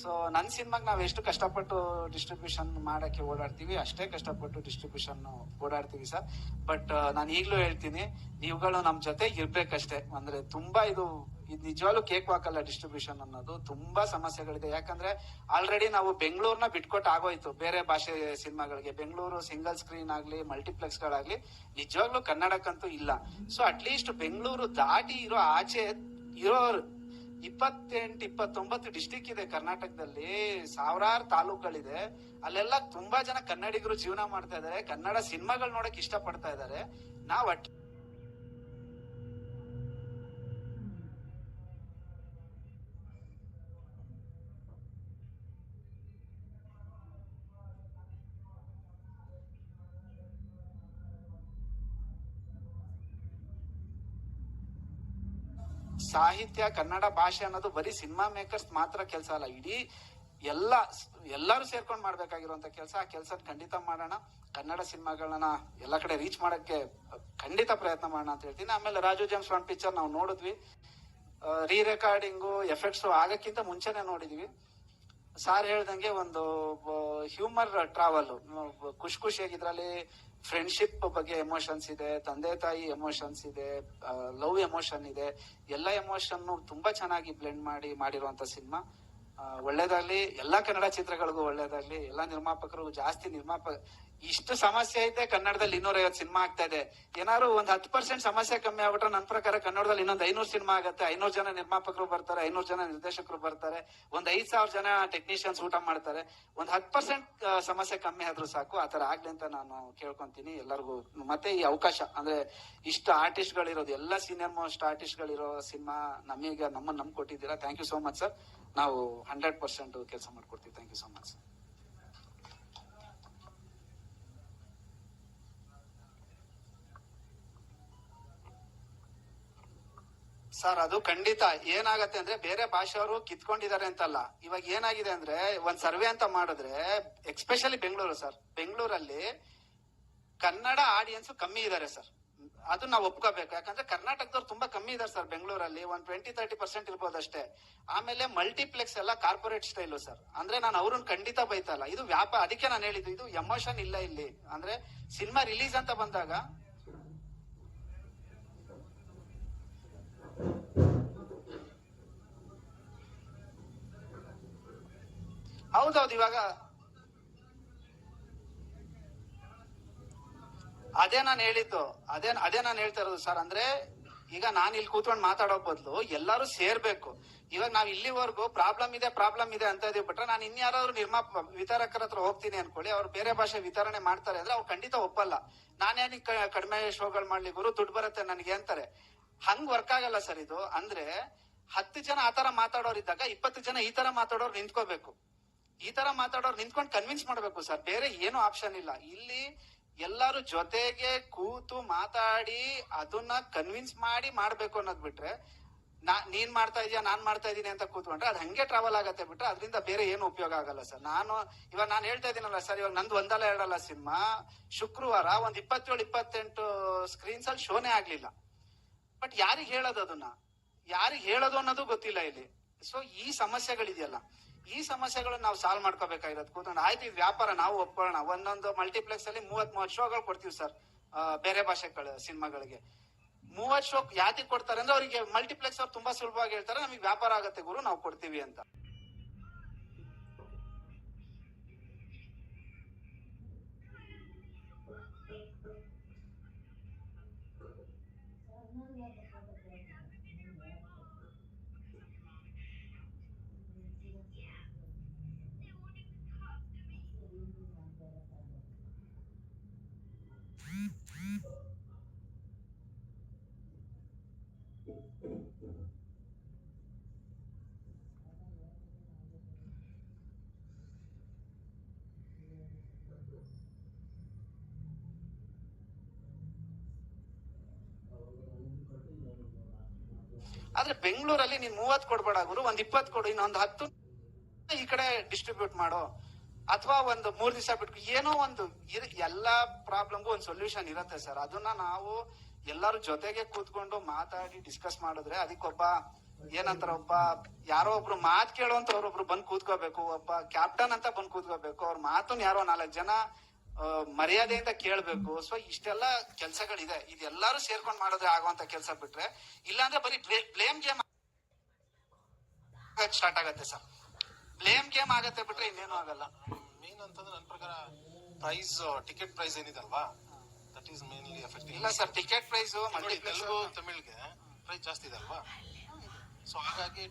[SPEAKER 5] ಸೊ ನನ್ನ ಸಿನಿಮಾಗ ನಾವು ಎಷ್ಟು ಕಷ್ಟಪಟ್ಟು ಡಿಸ್ಟ್ರಿಬ್ಯೂಷನ್ ಮಾಡಕ್ಕೆ ಓಡಾಡ್ತೀವಿ, ಅಷ್ಟೇ ಕಷ್ಟಪಟ್ಟು ಡಿಸ್ಟ್ರಿಬ್ಯೂಷನ್ ಓಡಾಡ್ತೀವಿ ಸರ್. ಬಟ್ ನಾನು ಈಗಲೂ ಹೇಳ್ತೀನಿ, ನೀವುಗಳು ನಮ್ಮ ಜೊತೆ ಇರ್ಬೇಕಷ್ಟೇ. ಅಂದ್ರೆ ತುಂಬಾ ಇದು ಇದು ನಿಜವಾಗ್ಲೂ ಕೇಕ್ ಹಾಕಲ್ಲ ಡಿಸ್ಟ್ರಿಬ್ಯೂಷನ್ ಅನ್ನೋದು. ತುಂಬಾ ಸಮಸ್ಯೆಗಳಿದೆ. ಯಾಕಂದ್ರೆ ಆಲ್ರೆಡಿ ನಾವು ಬೆಂಗಳೂರ್ನ ಬಿಟ್ಕೊಟ್ಟು ಆಗೋಯ್ತು. ಬೇರೆ ಭಾಷೆ ಸಿನಿಮಾಗಳಿಗೆ. ಬೆಂಗಳೂರು ಸಿಂಗಲ್ ಸ್ಕ್ರೀನ್ ಆಗ್ಲಿ ಮಲ್ಟಿಪ್ಲೆಕ್ಸ್ ಗಳಾಗ್ಲಿ, ನಿಜವಾಗ್ಲೂ ಕನ್ನಡಕ್ಕಂತೂ ಇಲ್ಲ. ಸೊ ಅಟ್ಲೀಸ್ಟ್ ಬೆಂಗಳೂರು ದಾಟಿ ಇರೋ ಆಚೆ ಇರೋ ಇಪ್ಪತ್ತೆಂಟು, ಇಪ್ಪತ್ತೊಂಬತ್ತು ಡಿಸ್ಟಿಕ್ ಇದೆ ಕರ್ನಾಟಕದಲ್ಲಿ, ಸಾವಿರಾರು ತಾಲೂಕುಗಳಿದೆ. ಅಲ್ಲೆಲ್ಲ ತುಂಬಾ ಜನ ಕನ್ನಡಿಗರು ಜೀವನ ಮಾಡ್ತಾ ಇದಾರೆ ಕನ್ನಡ ಸಿನಿಮಾಗಳು ನೋಡಕ್ ಇಷ್ಟ ಪಡ್ತಾ ಇದಾರೆ ನಾವ್ ಸಾಹಿತ್ಯ, ಕನ್ನಡ ಭಾಷೆ ಅನ್ನೋದು ಬರೀ ಸಿನಿಮಾ ಮೇಕರ್ಸ್ ಮಾತ್ರ ಕೆಲಸ ಅಲ್ಲ. ಇಡೀ ಎಲ್ಲ ಎಲ್ಲರೂ ಸೇರ್ಕೊಂಡು ಮಾಡ್ಬೇಕಾಗಿರುವಂತ ಕೆಲಸ, ಆ ಕೆಲಸ ಖಂಡಿತ ಮಾಡೋಣ. ಕನ್ನಡ ಸಿನಿಮಾಗಳನ್ನ ಎಲ್ಲ ಕಡೆ ರೀಚ್ ಮಾಡಕ್ಕೆ ಖಂಡಿತ ಪ್ರಯತ್ನ ಮಾಡೋಣ ಅಂತ ಹೇಳ್ತೀನಿ. ಆಮೇಲೆ ರಾಜು ಜೇಮ್ಸ್ ಒನ್ ಪಿಕ್ಚರ್ ನಾವು ನೋಡಿದ್ವಿ. ರೀ ರೆಕಾರ್ಡಿಂಗು ಎಫೆಕ್ಟ್ಸ್ ಆಗಕ್ಕಿಂತ ಮುಂಚೆನೆ ನೋಡಿದ್ವಿ. ಸಾರ್ ಹೇಳ್ದಂಗೆ ಒಂದು ಹ್ಯೂಮರ್ ಟ್ರಾವೆಲ್ ಖುಷಿ ಖುಷಿಯಾಗಿ ಇದ್ರಲ್ಲಿ ಫ್ರೆಂಡ್ಶಿಪ್ ಬಗ್ಗೆ ಎಮೋಷನ್ಸ್ ಇದೆ, ತಂದೆ ತಾಯಿ ಎಮೋಷನ್ಸ್ ಇದೆ ಲವ್ ಎಮೋಷನ್ ಇದೆ. ಎಲ್ಲ ಎಮೋಷನ್ ತುಂಬಾ ಚೆನ್ನಾಗಿ ಬ್ಲೆಂಡ್ ಮಾಡಿ ಮಾಡಿರುವಂತ ಸಿನಿಮಾ ಒಳ್ಳೇದಾಗ್ಲಿ, ಎಲ್ಲಾ ಕನ್ನಡ ಚಿತ್ರಗಳಿಗೂ ಒಳ್ಳೇದಾಗ್ಲಿ, ಎಲ್ಲಾ ನಿರ್ಮಾಪಕರು ಜಾಸ್ತಿ ನಿರ್ಮಾಪಕ ಇಷ್ಟು ಸಮಸ್ಯೆ ಐತೆ, ಕನ್ನಡದಲ್ಲಿ ಇನ್ನೂರ ಐವತ್ತು ಸಿನಿಮಾ ಆಗ್ತಾ ಇದೆ. ಏನಾದ್ರು ಒಂದ್ ಹತ್ತು ಪರ್ಸೆಂಟ್ ಸಮಸ್ಯೆ ಕಮ್ಮಿ ಆಗ್ಬಿಟ್ರೆ ನನ್ನ ಪ್ರಕಾರ ಕನ್ನಡದಲ್ಲಿ ಇನ್ನೊಂದ್ ಐನೂರು ಸಿನಿಮಾ ಆಗುತ್ತೆ. ಐನೂರು ಜನ ನಿರ್ಮಾಪಕರು ಬರ್ತಾರೆ, ಐನೂರು ಜನ ನಿರ್ದೇಶಕರು ಬರ್ತಾರೆ. ಒಂದ್ ಐದ್ ಸಾವಿರ ಜನ ಟೆಕ್ನಿಷಿಯನ್ಸ್ ಊಟ ಮಾಡ್ತಾರೆ. ಒಂದ್ ಹತ್ತು ಪರ್ಸೆಂಟ್ ಸಮಸ್ಯೆ ಕಮ್ಮಿ ಆದ್ರೂ ಸಾಕು ಆತರ ಆಗ್ಲಿ ಅಂತ ನಾನು ಕೇಳ್ಕೊಂತೀನಿ ಎಲ್ಲರಿಗೂ. ಮತ್ತೆ ಈ ಅವಕಾಶ, ಅಂದ್ರೆ ಇಷ್ಟು ಆರ್ಟಿಸ್ಟ್ ಗಳಿರೋದು ಎಲ್ಲ ಸೀನಿಯರ್ ಮೋಸ್ಟ್ ಆರ್ಟಿಸ್ಟ್ ಗಳಿರೋ ಸಿನಿಮಾ ನಮಗೆ ನಮ್ಮನ್ನ ನಮ್ ಕೊಟ್ಟಿದ್ದೀರಾ thank you so much sir ನಾವು ಹಂಡ್ರೆಡ್ ಪರ್ಸೆಂಟ್ ಕೆಲಸ ಮಾಡ್ಕೊಡ್ತೀವಿ. Thank you so much sir sir, ಅದು ಖಂಡಿತ. ಏನಾಗತ್ತೆ ಅಂದ್ರೆ ಬೇರೆ ಭಾಷೆಯವರು ಕಿತ್ಕೊಂಡಿದ್ದಾರೆ ಅಂತಲ್ಲ. ಇವಾಗ ಏನಾಗಿದೆ ಅಂದ್ರೆ, ಒಂದ್ ಸರ್ವೆ ಅಂತ ಮಾಡಿದ್ರೆ ಎಕ್ಸ್ಪೆಷಲಿ ಬೆಂಗಳೂರು ಸರ್, ಬೆಂಗಳೂರಲ್ಲಿ ಕನ್ನಡ ಆಡಿಯನ್ಸ್ ಕಮ್ಮಿ ಇದಾರೆ ಸರ್. ಅದು ನಾವು ಒಪ್ಕೋಬೇಕು. ಯಾಕಂದ್ರೆ ಕರ್ನಾಟಕದವ್ರು ತುಂಬಾ ಕಮ್ಮಿ ಇದಾರೆ ಸರ್ ಬೆಂಗಳೂರಲ್ಲಿ. ಒಂದ್ ಟ್ವೆಂಟಿ ತರ್ಟಿ ಪರ್ಸೆಂಟ್ ಇರ್ಬೋದು ಅಷ್ಟೇ ಆಮೇಲೆ ಮಲ್ಟಿಪ್ಲೆಕ್ಸ್ ಎಲ್ಲ ಕಾರ್ಪೊರೇಟ್ ಸ್ಟೈಲು ಸರ್. ಅಂದ್ರೆ ನಾನು ಅವ್ರನ್ನ ಖಂಡಿತ ಬೈತಲ್ಲ ಇದು ವ್ಯಾಪಾರ ಅದಕ್ಕೆ ನಾನು ಹೇಳಿದ್ದು, ಇದು ಎಮೋಷನ್ ಇಲ್ಲ ಇಲ್ಲಿ. ಅಂದ್ರೆ ಸಿನಿಮಾ ರಿಲೀಸ್ ಅಂತ ಬಂದಾಗ ಹೌದೌದು ಇವಾಗ ಅದೇ ನಾನು ಹೇಳಿದ್ದು, ಅದೇ ಅದೇ ನಾನು ಹೇಳ್ತಾ ಇರೋದು ಸರ್, ಅಂದ್ರೆ ಈಗ ನಾನು ಇಲ್ಲಿ ಕೂತ್ಕೊಂಡು ಮಾತಾಡೋ ಬದಲು ಎಲ್ಲರೂ ಸೇರ್ಬೇಕು. ಇವಾಗ ನಾವ್ ಇಲ್ಲಿವರೆಗೂ ಪ್ರಾಬ್ಲಮ್ ಇದೆ ಪ್ರಾಬ್ಲಮ್ ಇದೆ ಅಂತ ಇದೀವಿ ಬಿಟ್ರೆ ನಾನು ಇನ್ಯಾರಾದ್ರೂ ನಿರ್ಮಾಪ ವಿತರಕರ ಹತ್ರ ಹೋಗ್ತೀನಿ ಅನ್ಕೊಳ್ಳಿ, ಅವ್ರು ಬೇರೆ ಭಾಷೆ ವಿತರಣೆ ಮಾಡ್ತಾರೆ ಅಂದ್ರೆ ಅವ್ರು ಖಂಡಿತ ಒಪ್ಪಲ್ಲ. ನಾನೇನಿಗೆ ಕಡಿಮೆ ಶೋಗಳು ಮಾಡ್ಲಿ, ಗುರು ದುಡ್ಡು ಬರುತ್ತೆ ನನಗೆ ಅಂತಾರೆ. ಹಂಗ್ ವರ್ಕ್ ಆಗಲ್ಲ ಸರ್ ಇದು. ಅಂದ್ರೆ ಹತ್ತು ಜನ ಆತರ ಮಾತಾಡೋರಿದ್ದಾಗ ಇಪ್ಪತ್ತು ಜನ ಈ ತರ ಮಾತಾಡೋರು ನಿಂತ್ಕೋಬೇಕು. ಈ ತರ ಮಾತಾಡೋರು ನಿಂತ್ಕೊಂಡು ಕನ್ವಿನ್ಸ್ ಮಾಡ್ಬೇಕು ಸರ್. ಬೇರೆ ಏನು ಆಪ್ಷನ್ ಇಲ್ಲ. ಇಲ್ಲಿ ಎಲ್ಲಾರು ಜೊತೆಗೆ ಕೂತು ಮಾತಾಡಿ ಅದನ್ನ ಕನ್ವಿನ್ಸ್ ಮಾಡಿ ಮಾಡ್ಬೇಕು ಅನ್ನೋದ್ ಬಿಟ್ರೆ, ನಾ ನೀನ್ ಮಾಡ್ತಾ ಇದೀಯಾ, ನಾನ್ ಮಾಡ್ತಾ ಇದೀನಿ ಅಂತ ಕೂತ್ಕೊಂಡ್ರೆ ಅದ್ ಹಂಗೆ ಟ್ರಾವೆಲ್ ಆಗತ್ತೆ ಬಿಟ್ರೆ ಅದರಿಂದ ಬೇರೆ ಏನು ಉಪಯೋಗ ಆಗಲ್ಲ ಸರ್. ನಾನು ಇವಾಗ ನಾನು ಹೇಳ್ತಾ ಇದೀನಲ್ಲ ಸರ್, ಇವಾಗ ನಂದು ಒಂದಲ್ಲ ಎರಡಲ್ಲ ಸಿನಿಮಾ. ಶುಕ್ರವಾರ ಒಂದ್ ಇಪ್ಪತ್ತೇಳು, ಇಪ್ಪತ್ತೆಂಟು ಸ್ಕ್ರೀನ್ಸ್ ಅಲ್ಲಿ ಶೋನೇ ಆಗ್ಲಿಲ್ಲ. ಬಟ್ ಯಾರಿಗೆ ಹೇಳೋದು ಅದನ್ನ? ಯಾರಿಗೆ ಹೇಳೋದು ಅನ್ನೋದು ಗೊತ್ತಿಲ್ಲ ಇಲ್ಲಿ. ಸೊ ಈ ಸಮಸ್ಯೆಗಳಿದೆಯಲ್ಲ. ಈ ಸಮಸ್ಯೆಗಳನ್ನ ನಾವು ಸಾಲ್ವ್ ಮಾಡ್ಕೋಬೇಕಾಗಿರೋದು. ಕೂತ್ಕೊಂಡು ಆಯ್ತು, ಈ ವ್ಯಾಪಾರ ನಾವು ಒಪ್ಕೊಳ್ಳೋಣ. ಒಂದೊಂದು ಮಲ್ಟಿಪ್ಲೆಕ್ಸ್ ಅಲ್ಲಿ ಮೂವತ್ ಮೂವತ್ ಶೋಗಳು ಕೊಡ್ತೀವಿ ಸರ್ ಬೇರೆ ಭಾಷೆಗಳ, ಸಿನಿಮಾಗಳಿಗೆ. ಮೂವತ್ ಶೋ ಯಾತಿ ಕೊಡ್ತಾರೆ ಅಂದ್ರೆ ಅವರಿಗೆ ಮಲ್ಟಿಪ್ಲೆಕ್ಸ್ ಅವ್ರು ತುಂಬಾ ಸುಲಭವಾಗಿ ಹೇಳ್ತಾರೆ, ನಮಗೆ ವ್ಯಾಪಾರ ಆಗತ್ತೆ ಗುರು, ನಾವು ಕೊಡ್ತೀವಿ ಅಂತ. ಆದ್ರೆ ಬೆಂಗಳೂರಲ್ಲಿ ನೀನ್ ಮೂವತ್ ಕೊಡ್ಬೇಡ ಗುರು, ಒಂದ್ ಇಪ್ಪತ್ ಕೊಡು, ಇನ್ನೊಂದ್ ಹತ್ತು ಈ ಕಡೆ ಡಿಸ್ಟ್ರಿಬ್ಯೂಟ್ ಮಾಡು. ಅಥವಾ ಒಂದು ಮೂರ್ ದಿವಸ ಬಿಟ್ಟು ಏನೋ ಒಂದು ಎಲ್ಲಾ ಪ್ರಾಬ್ಲಮ್ಗೂ ಒಂದು ಸೊಲ್ಯೂಷನ್ ಇರುತ್ತೆ ಸರ್ ಅದನ್ನ ನಾವು ಎಲ್ಲರೂ ಜೊತೆಗೆ ಕೂತ್ಕೊಂಡು ಮಾತಾಡಿ ಡಿಸ್ಕಸ್ ಮಾಡಿದ್ರೆ ಅದಕ್ಕೊಬ್ಬ ಏನಂತಾರ ಒಬ್ಬ, ಯಾರೋ ಒಬ್ರು ಮಾತ್ ಕೇಳುವಂತ ಅವ್ರೊಬ್ರು ಬಂದ್ ಕೂತ್ಕೋಬೇಕು, ಒಬ್ಬ ಕ್ಯಾಪ್ಟನ್ ಅಂತ ಬಂದ್ ಕೂತ್ಕೋಬೇಕು, ಅವ್ರ ಮಾತನ್ನ ಯಾರೋ ನಾಲ್ಕು ಜನ ಮರ್ಯಾದೆಯಿಂದ ಕೇಳಬೇಕು. ಸೊ ಇಷ್ಟೆಲ್ಲ ಕೆಲ್ಸಗಳಿದೆ. ಇದೆಲ್ಲಾರು ಸೇರ್ಕೊಂಡು ಮಾಡೋದ್ರೆ ಆಗುವಂತ ಕೆಲಸ ಬಿಟ್ರೆ ಇಲ್ಲಾಂದ್ರೆ ಬರೀ ಬ್ಲೇಮ್ ಗೇಮ್ ಸ್ಟಾರ್ಟ್ ಆಗತ್ತೆ ಸರ್. ಬ್ಲೇಮ್ ಗೇಮ್ ಆಗತ್ತೆ ಬಿಟ್ರೆ ಇನ್ನೇನು ಆಗಲ್ಲ.
[SPEAKER 4] ಮೇನ್ ಅಂತಂದ್ರೆ ನನ್ನ ಪ್ರಕಾರ ಪ್ರೈಸ್ ಟಿಕೆಟ್ ಪ್ರೈಸ್ ಏನಿದಲ್ವಾ? ದಟ್ ಈಸ್ ಮೇನ್ಲಿ ಎಫೆಕ್ಟ್
[SPEAKER 5] ಇಲ್ಲ ಸರ್ ಟಿಕೆಟ್ ಪ್ರೈಸ್
[SPEAKER 4] ನೋಡಿ ತೆಲುಗು ತಮಿಳ್ಗೆ ಪ್ರೈಸ್ ಜಾಸ್ತಿ ಇದೆ ಅಲ್ವಾ? ಸೊ ಹಾಗಾಗಿ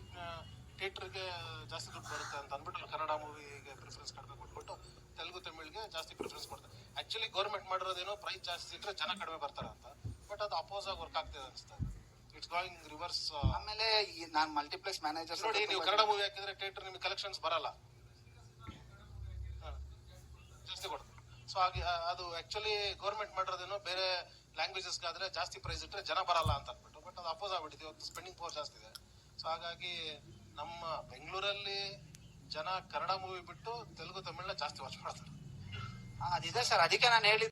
[SPEAKER 4] ಥಿಯೇಟರ್ಗೆ ಜಾಸ್ತಿ ದುಡ್ಡು ಬರುತ್ತೆ ಅಂತ ಅಂದ್ಬಿಟ್ಟು ಕನ್ನಡ ಮೂವಿಗೆ ಪ್ರಿಫರೆನ್ಸ್ ಕಡಿಮೆ ಕೊಟ್ಬಿಟ್ಟು ತೆಲುಗು ತಮಿಳ್ಗೆ ಜಾಸ್ತಿ ಪ್ರಿಫರೆನ್ಸ್ ಕೊಡ್ತಾರೆ. ಆಕ್ಚುಲಿ ಗೌರ್ಮೆಂಟ್ ಮಾಡಿರೋದೇನೋ ಪ್ರೈಸ್ ಜಾಸ್ತಿ ಇಟ್ಟರೆ ಜನ ಕಡಿಮೆ ಬರ್ತಾರೆ ಅಂತ. ಬಟ್ ಅದು ಅಪೋಸ್ ಆಗಿ ವರ್ಕ್ ಆಗ್ತಿದೆ ಅನಿಸ್ತದೆ ಇಟ್ಸ್ ಗೋಯಿಂಗ್ ರಿವರ್ಸ್
[SPEAKER 5] ಆಮೇಲೆ ಈ ನಾನ್ ಮಲ್ಟಿಪ್ಲೆಕ್ಸ್ ಮ್ಯಾನೇಜರ್
[SPEAKER 4] ನೋಡಿ ನೀವು ಕನ್ನಡ ಮೂವಿ ಹಾಕಿದ್ರೆ ಥಿಯೇಟರ್ ನಿಮಗೆ ಕಲೆಕ್ಷನ್ಸ್ ಬರಲ್ಲ. ಜಾಸ್ತಿ ಕೊಡ್ತಾರೆ ಸೊ ಹಾಗೆ ಅದು ಆಕ್ಚುಲಿ ಗೌರ್ಮೆಂಟ್ ಮಾಡಿರೋದೇನೋ ಬೇರೆ ಲ್ಯಾಂಗ್ವೇಜಸ್ ಆದ್ರೆ ಜಾಸ್ತಿ ಪ್ರೈಸ್ ಇಟ್ಟರೆ ಜನ ಬರಲ್ಲ ಅಂತ ಅಂದ್ಬಿಟ್ಟು. ಬಟ್ ಅದು ಅಪೋಸ್ ಆಗ್ಬಿಟ್ಟಿದೆ. ಇವತ್ತು ಸ್ಪೆಂಡಿಂಗ್ ಪವರ್ ಜಾಸ್ತಿ ಇದೆ. ಸೊ ಹಾಗಾಗಿ ನಮ್ಮ ಬೆಂಗಳೂರಲ್ಲಿ ಜನ ಕನ್ನಡ ಮೂವಿ ಬಿಟ್ಟು ತೆಲುಗು ತಮಿಳ್ನ ಜಾಸ್ತಿ ವಾಚ್ ಮಾಡ್ತಾರೆ.
[SPEAKER 5] ಅದಿದೆ ಸರ್ ಅದಕ್ಕೆ ನಾನು ಹೇಳಿದ್ದು